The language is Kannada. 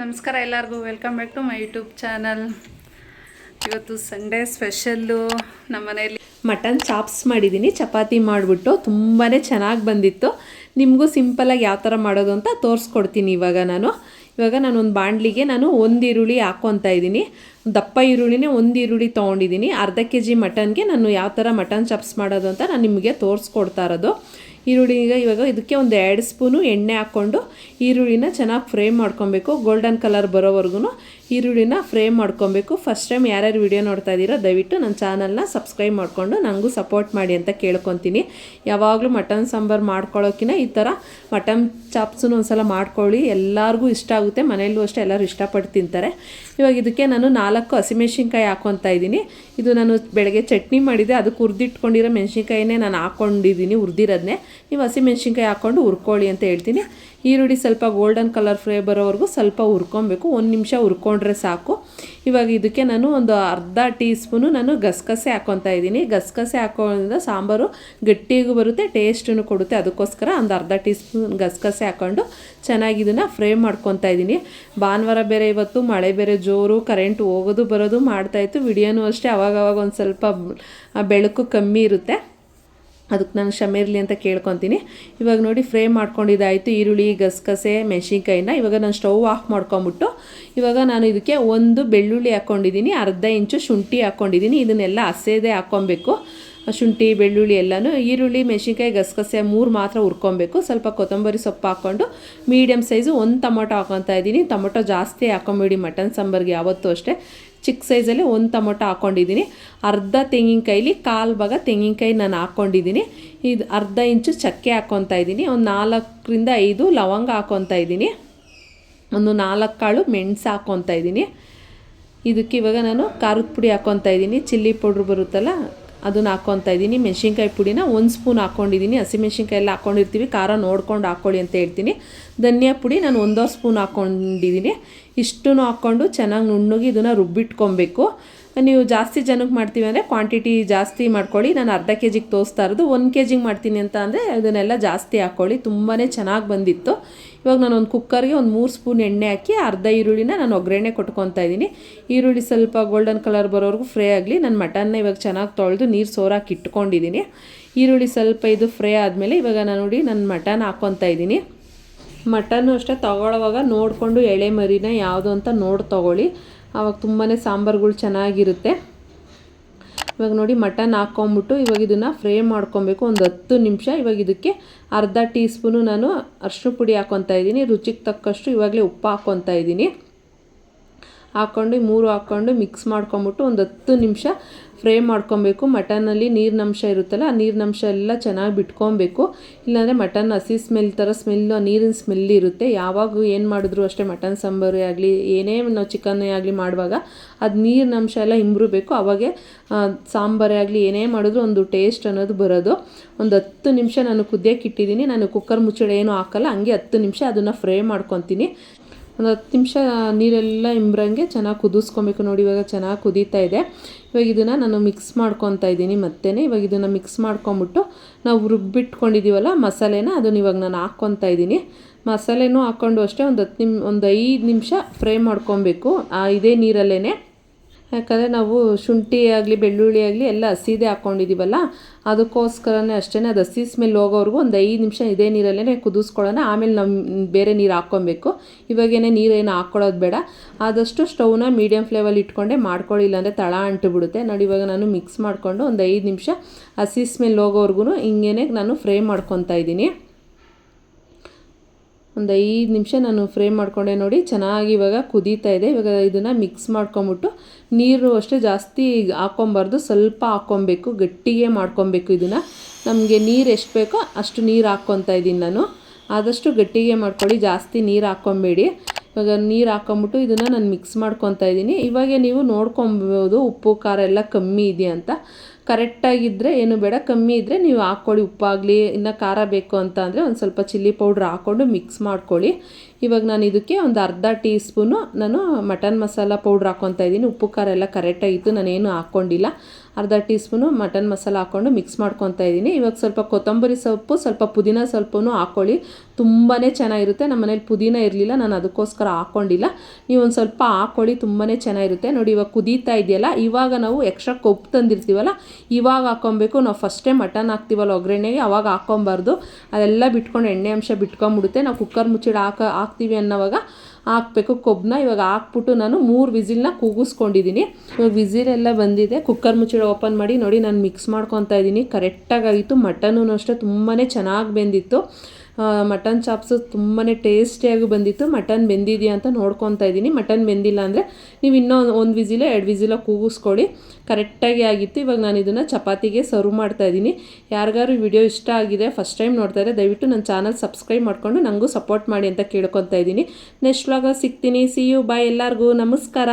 ನಮಸ್ಕಾರ ಎಲ್ಲರಿಗೂ. Welcome back to my YouTube channel ಇವತ್ತು ಸಂಡೇ ಸ್ಪೆಷಲ್ಲು ನಮ್ಮ ಮನೆಯಲ್ಲಿ ಮಟನ್ ಚಾಪ್ಸ್ ಮಾಡಿದ್ದೀನಿ. ಚಪಾತಿ ಮಾಡಿಬಿಟ್ಟು ತುಂಬಾ ಚೆನ್ನಾಗಿ ಬಂದಿತ್ತು. ನಿಮಗೂ ಸಿಂಪಲಾಗಿ ಯಾವ ಥರ ಮಾಡೋದು ಅಂತ ತೋರಿಸ್ಕೊಡ್ತೀನಿ ಇವಾಗ ನಾನು. ಇವಾಗ ನಾನು ಒಂದು ಬಾಣಲಿಗೆ ನಾನು ಒಂದು ಈರುಳ್ಳಿ ಹಾಕ್ಕೊತಾ ಇದ್ದೀನಿ. ದಪ್ಪ ಈರುಳ್ಳಿನೇ ಒಂದು ಈರುಳ್ಳಿ ತೊಗೊಂಡಿದ್ದೀನಿ. ಅರ್ಧ ಕೆ ಜಿ ಮಟನ್ಗೆ ನಾನು ಯಾವ ಥರ ಮಟನ್ ಚಾಪ್ಸ್ ಮಾಡೋದು ಅಂತ ನಾನು ನಿಮಗೆ ತೋರಿಸ್ಕೊಡ್ತಾ ಇರೋದು. ಈರುಳ್ಳಿಗೆ ಇವಾಗ ಇದಕ್ಕೆ ಒಂದು ಎರಡು ಸ್ಪೂನು ಎಣ್ಣೆ ಹಾಕ್ಕೊಂಡು ಈರುಳ್ಳಿನ ಚೆನ್ನಾಗಿ ಫ್ರೈ ಮಾಡ್ಕೊಬೇಕು. ಗೋಲ್ಡನ್ ಕಲರ್ ಬರೋವರೆಗೂ ಈರುಳ್ಳಿನ ಫ್ರೇಮ್ ಮಾಡ್ಕೊಬೇಕು. ಫಸ್ಟ್ ಟೈಮ್ ಯಾರ್ಯಾರು ವಿಡಿಯೋ ನೋಡ್ತಾ ಇದ್ದೀರೋ ದಯವಿಟ್ಟು ನನ್ನ ಚಾನಲ್ನ ಸಬ್ಸ್ಕ್ರೈಬ್ ಮಾಡಿಕೊಂಡು ನನಗೂ ಸಪೋರ್ಟ್ ಮಾಡಿ ಅಂತ ಕೇಳ್ಕೊತೀನಿ. ಯಾವಾಗಲೂ ಮಟನ್ ಸಾಂಬಾರು ಮಾಡ್ಕೊಳ್ಳೋಕ್ಕಿಂತ ಈ ಥರ ಮಟನ್ ಚಾಪ್ಸನ್ನು ಒಂದ್ಸಲ ಮಾಡ್ಕೊಳ್ಳಿ. ಎಲ್ಲರಿಗೂ ಇಷ್ಟ ಆಗುತ್ತೆ. ಮನೆಯಲ್ಲೂ ಅಷ್ಟೇ ಎಲ್ಲರೂ ಇಷ್ಟಪಟ್ಟು ತಿಂತಾರೆ. ಇವಾಗ ಇದಕ್ಕೆ ನಾನು ನಾಲ್ಕು ಹಸಿಮೆಣ್ಸಿನ್ಕಾಯಿ ಹಾಕ್ಕೊತಾ ಇದ್ದೀನಿ. ಇದು ನಾನು ಬೆಳಗ್ಗೆ ಚಟ್ನಿ ಮಾಡಿದೆ. ಅದಕ್ಕೆ ಹುರಿದಿಟ್ಕೊಂಡಿರೋ ಮೆಣಸಿನ್ಕಾಯಿನೇ ನಾನು ಹಾಕ್ಕೊಂಡಿದ್ದೀನಿ ಹುರಿದಿರೋದನ್ನೇ ನೀವು ಹಸಿಮೆಣ್ಸಿನ್ಕಾಯಿ ಹಾಕ್ಕೊಂಡು ಹುರ್ಕೊಳ್ಳಿ ಅಂತ ಹೇಳ್ತೀನಿ. ಈರುಳ್ಳಿ ಸ್ವಲ್ಪ ಗೋಲ್ಡನ್ ಕಲರ್ ಫ್ರೈ ಬರೋವರೆಗೂ ಸ್ವಲ್ಪ ಹುರ್ಕೊಬೇಕು. ಒಂದು ನಿಮಿಷ ಹುರ್ಕೊಂಡ್ರೆ ಸಾಕು. ಇವಾಗ ಇದಕ್ಕೆ ನಾನು ಒಂದು ಅರ್ಧ ಟೀ ಸ್ಪೂನು ನಾನು ಗಸಗಸೆ ಹಾಕ್ಕೊತಾ ಇದ್ದೀನಿ. ಗಸಗಸೆ ಹಾಕೋದ್ರಿಂದ ಸಾಂಬಾರು ಗಟ್ಟಿಗೂ ಬರುತ್ತೆ ಟೇಸ್ಟನ್ನು ಕೊಡುತ್ತೆ. ಅದಕ್ಕೋಸ್ಕರ ಒಂದು ಅರ್ಧ ಟೀ ಸ್ಪೂನ್ ಗಸಗಸೆ ಹಾಕ್ಕೊಂಡು ಚೆನ್ನಾಗಿ ಇದನ್ನು ಫ್ರೈ ಮಾಡ್ಕೊತಾ ಇದ್ದೀನಿ. ಭಾನುವಾರ ಬೇರೆ ಇವತ್ತು, ಮಳೆ ಬೇರೆ ಜೋರು ಕರೆಂಟ್ ಹೋಗೋದು ಬರೋದು ಮಾಡ್ತಾಯಿತ್ತು ವಿಡಿಯೋನೂ ಅಷ್ಟೇ, ಅವಾಗವಾಗ ಒಂದು ಸ್ವಲ್ಪ ಬೆಳಕು ಕಮ್ಮಿ ಇರುತ್ತೆ. ಅದಕ್ಕೆ ನಾನು ಕ್ಷಮೆ ಅಂತ ಕೇಳ್ಕೊತೀನಿ. ಇವಾಗ ನೋಡಿ ಫ್ರೈ ಮಾಡ್ಕೊಂಡಿದ್ದಾಯಿತು ಈರುಳ್ಳಿ, ಗಸಗಸೆ, ಮೆಣಸಿನ್ಕಾಯಿನ. ಇವಾಗ ನಾನು ಸ್ಟವ್ ಆಫ್ ಮಾಡ್ಕೊಂಬಿಟ್ಟು ಇವಾಗ ನಾನು ಇದಕ್ಕೆ ಒಂದು ಬೆಳ್ಳುಳ್ಳಿ ಹಾಕ್ಕೊಂಡಿದ್ದೀನಿ ಅರ್ಧ ಇಂಚು ಶುಂಠಿ ಹಾಕ್ಕೊಂಡಿದ್ದೀನಿ ಇದನ್ನೆಲ್ಲ ಹಸೇದೇ ಹಾಕ್ಕೊಬೇಕು. ಶುಂಠಿ, ಬೆಳ್ಳುಳ್ಳಿ ಎಲ್ಲನೂ, ಈರುಳ್ಳಿ, ಮೆಣಸಿನ್ಕಾಯಿ, ಗಸಗಸೆ ಮೂರು ಮಾತ್ರ ಹುರ್ಕೊಬೇಕು. ಸ್ವಲ್ಪ ಕೊತ್ತಂಬರಿ ಸೊಪ್ಪು ಹಾಕ್ಕೊಂಡು ಮೀಡಿಯಮ್ ಸೈಜು ಒಂದು ಟೊಮೊಟೊ ಹಾಕ್ಕೊತಾ ಇದ್ದೀನಿ. ಟೊಮೊಟೊ ಜಾಸ್ತಿ ಹಾಕೊಂಬಿಡಿ ಮಟನ್ ಸಾಂಬಾರ್ಗೆ ಯಾವತ್ತೂ ಅಷ್ಟೇ. ಚಿಕ್ಕ ಸೈಜಲ್ಲಿ ಒಂದು ಟೊಮೊಟೊ ಹಾಕ್ಕೊಂಡಿದ್ದೀನಿ ಅರ್ಧ ತೆಂಗಿನಕಾಯಿಲಿ ಕಾಲು ಭಾಗ ತೆಂಗಿನಕಾಯಿ ನಾನು ಹಾಕ್ಕೊಂಡಿದ್ದೀನಿ ಇದು ಅರ್ಧ ಇಂಚು ಚಕ್ಕೆ ಹಾಕ್ಕೊತಾ ಇದ್ದೀನಿ. ಒಂದು ನಾಲ್ಕರಿಂದ ಐದು ಲವಂಗ ಹಾಕ್ಕೊತಾ ಇದ್ದೀನಿ. ಒಂದು ನಾಲ್ಕು ಕಾಳು ಮೆಣಸು ಹಾಕ್ಕೊತಾ ಇದ್ದೀನಿ. ಇದಕ್ಕೆ ಇವಾಗ ನಾನು ಖಾರದ ಪುಡಿ ಹಾಕ್ಕೊತಾ ಇದ್ದೀನಿ. ಚಿಲ್ಲಿ ಪೌಡ್ರ್ ಬರುತ್ತಲ್ಲ ಅದನ್ನು ಹಾಕ್ಕೊತಾ ಇದ್ದೀನಿ. ಮೆಣಸಿನ್ಕಾಯಿ ಪುಡಿನ ಒಂದು ಸ್ಪೂನ್ ಹಾಕ್ಕೊಂಡಿದ್ದೀನಿ ಹಸಿಮೆಣ್ಸಿನ್ಕಾಯಿ ಎಲ್ಲ ಹಾಕ್ಕೊಂಡಿರ್ತೀವಿ ಖಾರ ನೋಡ್ಕೊಂಡು ಹಾಕ್ಕೊಳ್ಳಿ ಅಂತ ಹೇಳ್ತೀನಿ. ಧನಿಯಾ ಪುಡಿ ನಾನು ಒಂದೂವರೆ ಸ್ಪೂನ್ ಹಾಕ್ಕೊಂಡಿದ್ದೀನಿ ಇಷ್ಟನ್ನು ಹಾಕ್ಕೊಂಡು ಚೆನ್ನಾಗಿ ನುಣ್ಣಗೆ ಇದನ್ನು ರುಬ್ಬಿಟ್ಕೊಬೇಕು. ನೀವು ಜಾಸ್ತಿ ಜನಕ್ಕೆ ಮಾಡ್ತೀವಿ ಅಂದರೆ ಕ್ವಾಂಟಿಟಿ ಜಾಸ್ತಿ ಮಾಡ್ಕೊಳ್ಳಿ. ನಾನು ಅರ್ಧ ಕೆ ಜಿಗೆ ತೋರಿಸ್ತಾ ಇರೋದು. ಒಂದು ಕೆ ಜಿಗೆ ಮಾಡ್ತೀನಿ ಅಂತ ಅಂದರೆ ಅದನ್ನೆಲ್ಲ ಜಾಸ್ತಿ ಹಾಕ್ಕೊಳ್ಳಿ ತುಂಬಾ ಚೆನ್ನಾಗಿ ಬಂದಿತ್ತು. ಇವಾಗ ನಾನು ಒಂದು ಕುಕ್ಕರ್ಗೆ ಒಂದು ಮೂರು ಸ್ಪೂನ್ ಎಣ್ಣೆ ಹಾಕಿ ಅರ್ಧ ಈರುಳ್ಳಿನ ನಾನು ಒಗ್ಗರಣೆ ಕೊಟ್ಕೊತಾ ಇದ್ದೀನಿ. ಈರುಳ್ಳಿ ಸ್ವಲ್ಪ ಗೋಲ್ಡನ್ ಕಲರ್ ಬರೋವರೆಗೂ ಫ್ರೈ ಆಗಲಿ. ನಾನು ಮಟನ್ನ ಇವಾಗ ಚೆನ್ನಾಗಿ ತೊಳೆದು ನೀರು ಸೋರಾಕಿ ಇಟ್ಕೊಂಡಿದ್ದೀನಿ. ಈರುಳ್ಳಿ ಸ್ವಲ್ಪ ಇದು ಫ್ರೈ ಆದಮೇಲೆ ಇವಾಗ ನಾನು ನೋಡಿ ನಾನು ಮಟನ್ ಹಾಕ್ಕೊತಾ ಇದ್ದೀನಿ. ಮಟನ್ನು ಅಷ್ಟೇ, ತೊಗೊಳ್ಳೋವಾಗ ನೋಡಿಕೊಂಡು ಎಳೆ ಮರಿನ ಯಾವುದು ಅಂತ ನೋಡಿ ತೊಗೊಳ್ಳಿ. ಆವಾಗ ತುಂಬಾ ಸಾಂಬಾರುಗಳು ಚೆನ್ನಾಗಿರುತ್ತೆ. ಇವಾಗ ನೋಡಿ ಮಟನ್ ಹಾಕ್ಕೊಂಬಿಟ್ಟು ಇವಾಗ ಇದನ್ನು ಫ್ರೈ ಮಾಡ್ಕೊಬೇಕು. ಒಂದು ಹತ್ತು ನಿಮಿಷ. ಇವಾಗ ಇದಕ್ಕೆ ಅರ್ಧ ಟೀ ಸ್ಪೂನು ನಾನು ಅರಿಶಿನ ಪುಡಿ ಹಾಕ್ಕೊತಾ ಇದ್ದೀನಿ. ರುಚಿಗೆ ತಕ್ಕಷ್ಟು ಇವಾಗಲೇ ಉಪ್ಪು ಹಾಕ್ಕೊತಾ ಇದ್ದೀನಿ. ಹಾಕ್ಕೊಂಡು ಮೂರು ಹಾಕ್ಕೊಂಡು ಮಿಕ್ಸ್ ಮಾಡ್ಕೊಂಬಿಟ್ಟು ಒಂದು ಹತ್ತು ನಿಮಿಷ ಫ್ರೈ ಮಾಡ್ಕೊಬೇಕು. ಮಟನಲ್ಲಿ ನೀರಿನಂಶ ಇರುತ್ತಲ್ಲ, ಆ ನೀರಿನಂಶ ಎಲ್ಲ ಚೆನ್ನಾಗಿ ಬಿಟ್ಕೊಬೇಕು. ಇಲ್ಲಾಂದರೆ ಮಟನ್ ಹಸಿ ಸ್ಮೆಲ್ ಥರ ಸ್ಮೆಲ್ಲು ನೀರಿನ ಸ್ಮೆಲ್ ಇರುತ್ತೆ. ಯಾವಾಗ ಏನು ಮಾಡಿದ್ರು ಅಷ್ಟೇ ಮಟನ್ ಸಾಂಬಾರೇ ಆಗಲಿ, ಏನೇ ನಾವು ಚಿಕನ್ನೇ ಆಗಲಿ ಮಾಡುವಾಗ ಅದು ನೀರಿನಂಶ ಎಲ್ಲ ಇಂಬ್ರಬೇಕು ಅವಾಗೆ ಸಾಂಬಾರೇ ಆಗಲಿ, ಏನೇ ಮಾಡಿದ್ರು ಒಂದು ಟೇಸ್ಟ್ ಅನ್ನೋದು ಬರೋದು. ಒಂದು ಹತ್ತು ನಿಮಿಷ ನಾನು ಕುದಿಯೋಕೆ ಇಟ್ಟಿದ್ದೀನಿ. ನಾನು ಕುಕ್ಕರ್ ಮುಚ್ಚಳ ಏನೂ ಹಾಕಲ್ಲ, ಹಂಗೆ ಹತ್ತು ನಿಮಿಷ ಅದನ್ನು ಫ್ರೈ ಮಾಡ್ಕೊತೀನಿ. ಒಂದು ಹತ್ತು ನಿಮಿಷ ನೀರೆಲ್ಲ ಇಂಬ್ರಂಗೆ ಚೆನ್ನಾಗಿ ಕುದಿಸ್ಕೊಬೇಕು ನೋಡಿ, ಇವಾಗ ಚೆನ್ನಾಗಿ ಕುದೀತಾ ಇದೆ. ಇವಾಗ ಇದನ್ನು ನಾನು ಮಿಕ್ಸ್ ಮಾಡ್ಕೊತಾ ಇದ್ದೀನಿ ಮತ್ತೆ ಇವಾಗ ಇದನ್ನು ಮಿಕ್ಸ್ ಮಾಡ್ಕೊಂಬಿಟ್ಟು ನಾವು ರುಬ್ಬಿಟ್ಕೊಂಡಿದ್ದೀವಲ್ಲ ಮಸಾಲೆನ, ಅದನ್ನು ಇವಾಗ ನಾನು ಹಾಕ್ಕೊತಾ ಇದ್ದೀನಿ. ಮಸಾಲೆನೂ ಹಾಕ್ಕೊಂಡು ಅಷ್ಟೇ ಒಂದು ಹತ್ತು ನಿಮ್, ಒಂದು ಐದು ನಿಮಿಷ ಫ್ರೈ ಮಾಡ್ಕೊಬೇಕು ಇದೇ ನೀರಲ್ಲೇ ಯಾಕಂದರೆ ನಾವು ಶುಂಠಿ ಆಗಲಿ, ಬೆಳ್ಳುಳ್ಳಿ ಆಗಲಿ ಎಲ್ಲ ಹಸಿದೇ ಹಾಕ್ಕೊಂಡಿದ್ದೀವಲ್ಲ ಅದಕ್ಕೋಸ್ಕರನೇ ಅಷ್ಟೇ ಅದು ಹಸಿ ಸ್ಮೆಲ್ ಹೋಗೋವರೆಗೂ ಒಂದು ಐದು ನಿಮಿಷ ಇದೇ ನೀರಲ್ಲೇ ಕುದಿಸ್ಕೊಳ್ಳೋಣ. ಆಮೇಲೆ ನಮ್ಮ ಬೇರೆ ನೀರು ಹಾಕ್ಕೊಬೇಕು. ಇವಾಗೇನೆ ನೀರೇನು ಹಾಕ್ಕೊಳ್ಳೋದು ಬೇಡ. ಆದಷ್ಟು ಸ್ಟವ್ನ ಮೀಡಿಯಮ್ ಫ್ಲೇವಲ್ಲಿ ಇಟ್ಕೊಂಡೆ ಮಾಡ್ಕೊಳ್ಳಿಲ್ಲ ಅಂದರೆ ತಳ ಅಂಟು ಬಿಡುತ್ತೆ ನೋಡಿ, ಇವಾಗ ನಾನು ಮಿಕ್ಸ್ ಮಾಡಿಕೊಂಡು ಒಂದು ಐದು ನಿಮಿಷ ಹಸಿ ಸ್ಮೆಲ್ ಹೋಗೋವರೆಗೂ ಹಿಂಗೇನೆ ನಾನು ಫ್ರೈ ಮಾಡ್ಕೊತಾ ಇದ್ದೀನಿ. ಒಂದು ಐದು ನಿಮಿಷ ನಾನು ಫ್ರೈ ಮಾಡಿಕೊಂಡೆ ನೋಡಿ, ಚೆನ್ನಾಗಿ ಇವಾಗ ಕುದೀತಾ ಇದೆ. ಇವಾಗ ಇದನ್ನು ಮಿಕ್ಸ್ ಮಾಡ್ಕೊಂಬಿಟ್ಟು ನೀರು ಅಷ್ಟೇ ಜಾಸ್ತಿ ಹಾಕ್ಕೊಬಾರ್ದು ಸ್ವಲ್ಪ ಹಾಕ್ಕೊಬೇಕು ಗಟ್ಟಿಗೆ ಮಾಡ್ಕೊಬೇಕು ಇದನ್ನು. ನಮಗೆ ನೀರು ಎಷ್ಟು ಬೇಕೋ ಅಷ್ಟು ನೀರು ಹಾಕ್ಕೊತಾ ಇದ್ದೀನಿ ನಾನು. ಆದಷ್ಟು ಗಟ್ಟಿಗೆ ಮಾಡ್ಕೊಳ್ಳಿ, ಜಾಸ್ತಿ ನೀರು ಹಾಕ್ಕೊಬೇಡಿ ಇವಾಗ ನೀರು ಹಾಕೊಂಬಿಟ್ಟು ಇದನ್ನು ನಾನು ಮಿಕ್ಸ್ ಮಾಡ್ಕೊತಾ ಇದ್ದೀನಿ. ಇವಾಗ ನೀವು ನೋಡ್ಕೊಬೋದು ಉಪ್ಪು, ಖಾರ ಎಲ್ಲ ಕಮ್ಮಿ ಇದೆಯಾ ಅಂತ. ಕರೆಕ್ಟಾಗಿದ್ದರೆ ಏನು ಬೇಡ, ಕಮ್ಮಿ ಇದ್ದರೆ ನೀವು ಹಾಕ್ಕೊಳ್ಳಿ, ಉಪ್ಪಾಗಲಿ, ಇನ್ನು ಖಾರ ಬೇಕು ಅಂತ ಅಂದರೆ ಒಂದು ಸ್ವಲ್ಪ ಚಿಲ್ಲಿ ಪೌಡ್ರ್ ಹಾಕ್ಕೊಂಡು ಮಿಕ್ಸ್ ಮಾಡ್ಕೊಳ್ಳಿ. ಇವಾಗ ನಾನು ಇದಕ್ಕೆ ಒಂದು ಅರ್ಧ ಟೀ ಸ್ಪೂನು ನಾನು ಮಟನ್ ಮಸಾಲ ಪೌಡ್ರ್ ಹಾಕ್ಕೊತಾ ಇದ್ದೀನಿ. ಉಪ್ಪು, ಖಾರ ಎಲ್ಲ ಕರೆಕ್ಟಾಗಿತ್ತು ನಾನೇನು ಹಾಕ್ಕೊಂಡಿಲ್ಲ. ಅರ್ಧ ಟೀ ಸ್ಪೂನು ಮಟನ್ ಮಸಾಲ ಹಾಕ್ಕೊಂಡು ಮಿಕ್ಸ್ ಮಾಡ್ಕೊತಾ ಇದ್ದೀನಿ. ಇವಾಗ ಸ್ವಲ್ಪ ಕೊತ್ತಂಬರಿ ಸೊಪ್ಪು, ಸ್ವಲ್ಪ ಪುದೀನ ಸ್ವಲ್ಪನೂ ಹಾಕ್ಕೊಳ್ಳಿ. ತುಂಬಾ ಚೆನ್ನಾಗಿರುತ್ತೆ. ನಮ್ಮ ಮನೇಲಿ ಪುದೀನ ಇರಲಿಲ್ಲ, ನಾನು ಅದಕ್ಕೋಸ್ಕರ ಹಾಕ್ಕೊಂಡಿಲ್ಲ. ನೀವು ಒಂದು ಸ್ವಲ್ಪ ಹಾಕ್ಕೊಳ್ಳಿ ತುಂಬಾ ಚೆನ್ನಾಗಿರುತ್ತೆ. ನೋಡಿ ಇವಾಗ ಕುದೀತಾ ಇದೆಯಲ್ಲ, ಇವಾಗ ನಾವು ಎಕ್ಸ್ಟ್ರಾ ಕೊಬ್ಬು ತಂದಿರ್ತೀವಲ್ಲ ಇವಾಗ ಹಾಕ್ಕೊಬೇಕು. ನಾವು ಫಸ್ಟೇ ಮಟನ್ ಹಾಕ್ತೀವಲ್ಲ ಒಗ್ಗರಣೆಗೆ, ಅವಾಗ ಹಾಕ್ಕೊಬಾರ್ದು. ಅದೆಲ್ಲ ಬಿಟ್ಕೊಂಡು ಎಣ್ಣೆ ಅಂಶ ಬಿಟ್ಕೊಂಬಿಡುತ್ತೆ. ನಾವು ಕುಕ್ಕರ್ ಮುಚ್ಚಿಡ ಹಾಕ, ಹಾಕ್ತೀವಿ ಅನ್ನೋವಾಗ ಹಾಕಬೇಕು. ಕೊಬ್ಬನ್ನ ಇವಾಗ ಹಾಕ್ಬಿಟ್ಟು ನಾನು ಮೂರು ವಿಸಿಲ್ನ ಕೂಗಿಸ್ಕೊಂಡಿದ್ದೀನಿ ಇವಾಗ ವಿಸಿಲ್ ಎಲ್ಲ ಬಂದಿದೆ. ಕುಕ್ಕರ್ ಮುಚ್ಚಿಡ ಓಪನ್ ಮಾಡಿ ನೋಡಿ, ನಾನು ಮಿಕ್ಸ್ ಮಾಡ್ಕೊತಾ ಇದ್ದೀನಿ ಕರೆಕ್ಟಾಗಿ ಆಗಿತ್ತು. ಮಟನೂ ಅಷ್ಟೇ ತುಂಬಾ ಚೆನ್ನಾಗಿ ಬೆಂದಿತ್ತು. ಮಟನ್ ಚಾಪ್ಸು ತುಂಬಾ ಟೇಸ್ಟಿಯಾಗಿ ಬಂದಿತ್ತು. ಮಟನ್ ಬೆಂದಿದೆಯಾ ಅಂತ ನೋಡ್ಕೊತಾ ಇದ್ದೀನಿ. ಮಟನ್ ಬೆಂದಿಲ್ಲ ಅಂದರೆ ನೀವು ಇನ್ನೂ ಒಂದು ವಿಸಿಲ, ಎರಡು ವಿಸಿಲ ಕೂಗಿಸ್ಕೊಳ್ಳಿ. ಕರೆಕ್ಟಾಗಿ ಆಗಿತ್ತು. ಇವಾಗ ನಾನು ಇದನ್ನು ಚಪಾತಿಗೆ ಸರ್ವ್ ಮಾಡ್ತಾ ಇದ್ದೀನಿ. ಯಾರಿಗಾರು ವಿಡಿಯೋ ಇಷ್ಟ ಆಗಿದೆ ಫಸ್ಟ್ ಟೈಮ್ ನೋಡ್ತಾ ಇದ್ದರೆ ದಯವಿಟ್ಟು ನನ್ನ ಚಾನಲ್ ಸಬ್ಸ್ಕ್ರೈಬ್ ಮಾಡಿಕೊಂಡು ನನಗೂ ಸಪೋರ್ಟ್ ಮಾಡಿ ಅಂತ ಕೇಳ್ಕೊತಾ ಇದ್ದೀನಿ. ನೆಕ್ಸ್ಟ್ ವ್ಲಾಗ ಸಿಗ್ತೀನಿ. ಸಿ ಯು ಬಾಯ್ ಎಲ್ಲರಿಗೂ. ನಮಸ್ಕಾರ.